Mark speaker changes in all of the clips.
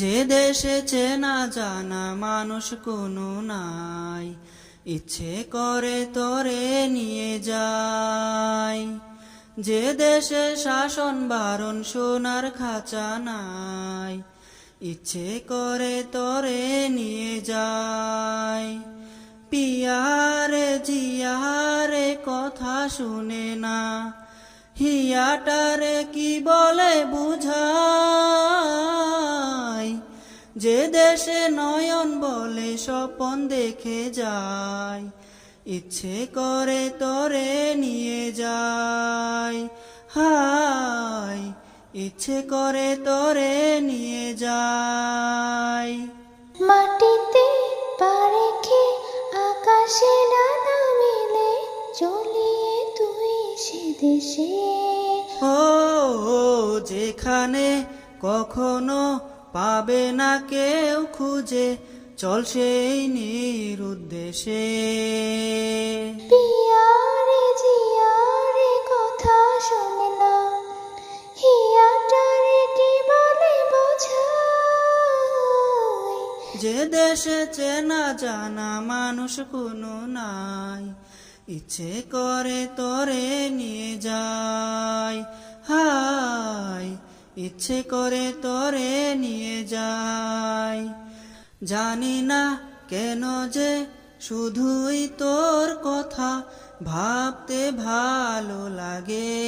Speaker 1: যে দেশে চেনা জানা মানুষ কোনো নাই, ইচ্ছে করে তোরে নিয়ে যায় যে দেশে শাসন বারণ সোনার খাঁচা নাই, ইচ্ছে করে তোরে নিয়ে যায় পিয়ারে জিয়ারে কথা শুনে না, হিয়াটারে কি বলে বুঝাই? যে দেশে নয়ন বলে স্বপন দেখে যায় ইচ্ছে করে তরে নিয়ে যায়। হাই ইচ্ছে করে তরে নিয়ে যায়।
Speaker 2: মাটিতে পা রেখে আকাশে ডানা মেলে চলিয়ে তুই সে দেশে।
Speaker 1: ও ও, যেখানে কখনো পাবে না কেউ খুঁজে। চল সেই নিরুদ্দেশে
Speaker 2: পিয়ারে জিয়ারে কথা শোনে না। হিয়াটারে কি বলে বোঝাই?
Speaker 1: যে দেশে চেনা জানা মানুষ কোনো নাই। ইচ্ছে করে তোরে নিয়ে যায়। ইচ্ছে করে তোরে নিয়ে যায় জানি না কেন যে শুধুই তোর কথা ভাবতে ভালো লাগে।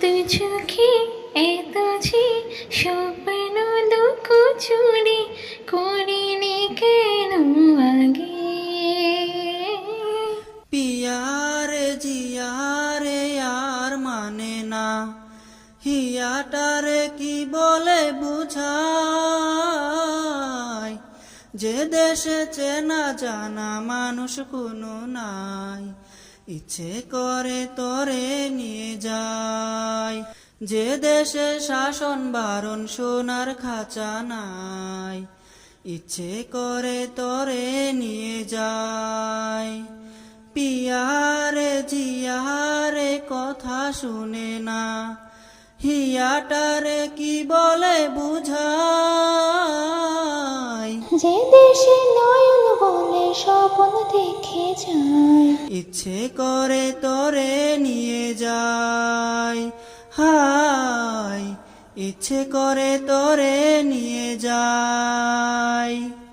Speaker 2: তুঝুকি এ তুঝি স্বপ্ন দুঃখ চুরি করিনি কেন আগে?
Speaker 1: পিয়ারে জিয়ারে আর মানে না। হিয়াটারে কি বলে বুঝাই? যে দেশে চেনা জানা মানুষ কোনো নাই। ইচ্ছে করে তোরে নিয়ে যায়। যে দেশে শাসন বারণ সোনার খাঁচা নাই। ইচ্ছে করে তোরে নিয়ে যায়। পিয়ারে জিয়ারে কথা শুনে না। হিয়াটারে কি বলে বুঝাই?
Speaker 2: যে দেশে নয়ন বলে স্বপ্ন দেখে যায়।
Speaker 1: ইচ্ছে করে তোরে নিয়ে যায়। হায় ইচ্ছে করে তোরে নিয়ে যায়।